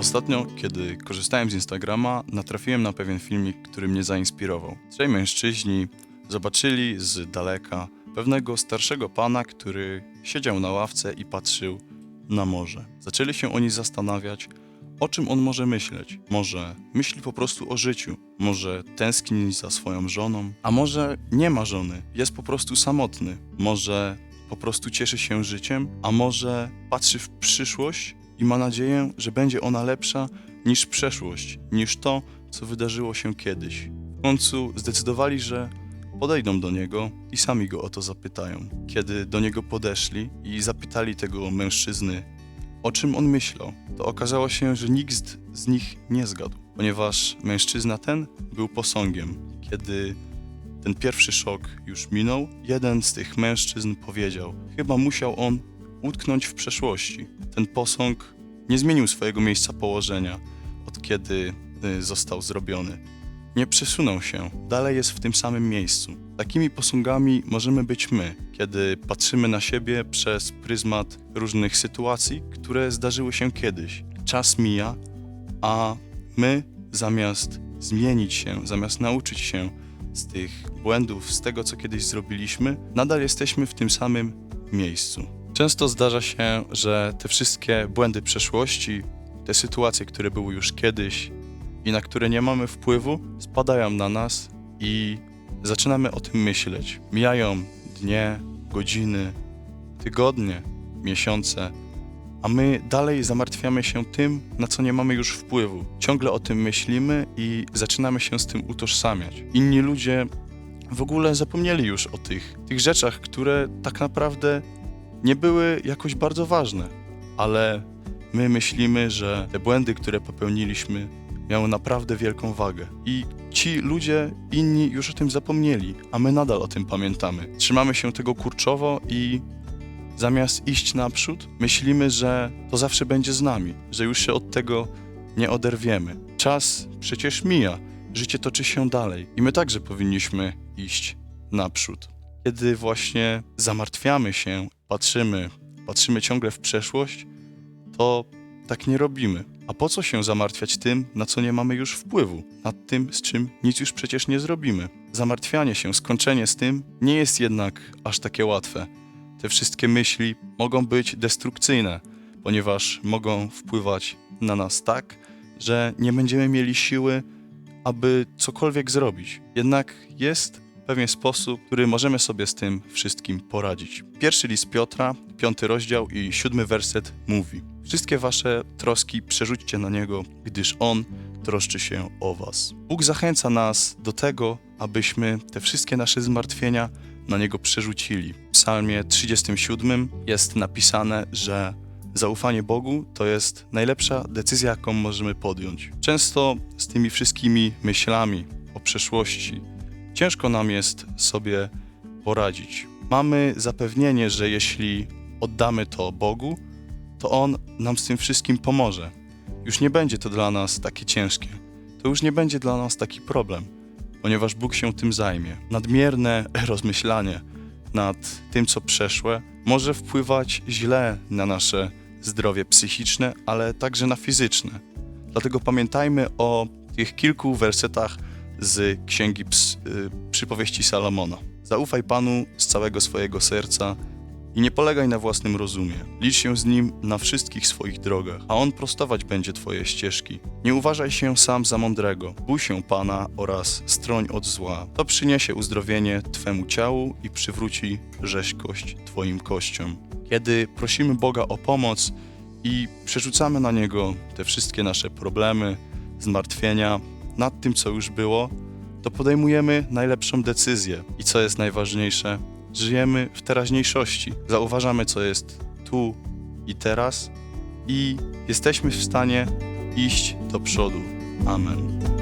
Ostatnio, kiedy korzystałem z Instagrama, natrafiłem na pewien filmik, który mnie zainspirował. Trzej mężczyźni zobaczyli z daleka pewnego starszego pana, który siedział na ławce i patrzył na morze. Zaczęli się oni zastanawiać, o czym on może myśleć. Może myśli po prostu o życiu, może tęskni za swoją żoną, a może nie ma żony, jest po prostu samotny, może po prostu cieszy się życiem, a może patrzy w przyszłość i ma nadzieję, że będzie ona lepsza niż przeszłość, niż to, co wydarzyło się kiedyś. W końcu zdecydowali, że podejdą do niego i sami go o to zapytają. Kiedy do niego podeszli i zapytali tego mężczyzny, o czym on myślał, to okazało się, że nikt z nich nie zgadł, ponieważ mężczyzna ten był posągiem. Kiedy ten pierwszy szok już minął, jeden z tych mężczyzn powiedział: Chyba musiał on utknąć w przeszłości. Ten posąg nie zmienił swojego miejsca położenia od kiedy y, został zrobiony. Nie przesunął się, dalej jest w tym samym miejscu. Takimi posągami możemy być my, kiedy patrzymy na siebie przez pryzmat różnych sytuacji, które zdarzyły się kiedyś. Czas mija, a my zamiast zmienić się, zamiast nauczyć się z tych błędów, z tego co kiedyś zrobiliśmy, nadal jesteśmy w tym samym miejscu. Często zdarza się, że te wszystkie błędy przeszłości, te sytuacje, które były już kiedyś i na które nie mamy wpływu, spadają na nas i zaczynamy o tym myśleć. Mijają dnie, godziny, tygodnie, miesiące, a my dalej zamartwiamy się tym, na co nie mamy już wpływu. Ciągle o tym myślimy i zaczynamy się z tym utożsamiać. Inni ludzie w ogóle zapomnieli już o tych, tych rzeczach, które tak naprawdę nie były jakoś bardzo ważne, ale my myślimy, że te błędy, które popełniliśmy, miały naprawdę wielką wagę. I ci ludzie inni już o tym zapomnieli, a my nadal o tym pamiętamy. Trzymamy się tego kurczowo i zamiast iść naprzód, myślimy, że to zawsze będzie z nami, że już się od tego nie oderwiemy. Czas przecież mija, życie toczy się dalej i my także powinniśmy iść naprzód. Kiedy właśnie zamartwiamy się, patrzymy, patrzymy ciągle w przeszłość, to tak nie robimy. A po co się zamartwiać tym, na co nie mamy już wpływu, nad tym, z czym nic już przecież nie zrobimy? Zamartwianie się, skończenie z tym nie jest jednak aż takie łatwe. Te wszystkie myśli mogą być destrukcyjne, ponieważ mogą wpływać na nas tak, że nie będziemy mieli siły, aby cokolwiek zrobić. Jednak jest pewien sposób, który możemy sobie z tym wszystkim poradzić. Pierwszy list Piotra, piąty rozdział i siódmy werset mówi: Wszystkie wasze troski przerzućcie na niego, gdyż on troszczy się o was. Bóg zachęca nas do tego, abyśmy te wszystkie nasze zmartwienia na niego przerzucili. W Psalmie 37 jest napisane, że zaufanie Bogu to jest najlepsza decyzja, jaką możemy podjąć. Często z tymi wszystkimi myślami o przeszłości ciężko nam jest sobie poradzić. Mamy zapewnienie, że jeśli oddamy to Bogu, to On nam z tym wszystkim pomoże. Już nie będzie to dla nas takie ciężkie. To już nie będzie dla nas taki problem, ponieważ Bóg się tym zajmie. Nadmierne rozmyślanie nad tym, co przeszłe, może wpływać źle na nasze zdrowie psychiczne, ale także na fizyczne. Dlatego pamiętajmy o tych kilku wersetach z księgi ps, y, przypowieści Salomona. Zaufaj Panu z całego swojego serca i nie polegaj na własnym rozumie. Licz się z Nim na wszystkich swoich drogach, a On prostować będzie Twoje ścieżki. Nie uważaj się sam za mądrego. Bój się Pana oraz stroń od zła. To przyniesie uzdrowienie Twemu ciału i przywróci rzeźkość Twoim kościom. Kiedy prosimy Boga o pomoc i przerzucamy na Niego te wszystkie nasze problemy, zmartwienia, nad tym, co już było, to podejmujemy najlepszą decyzję. I co jest najważniejsze, żyjemy w teraźniejszości. Zauważamy, co jest tu i teraz i jesteśmy w stanie iść do przodu. Amen.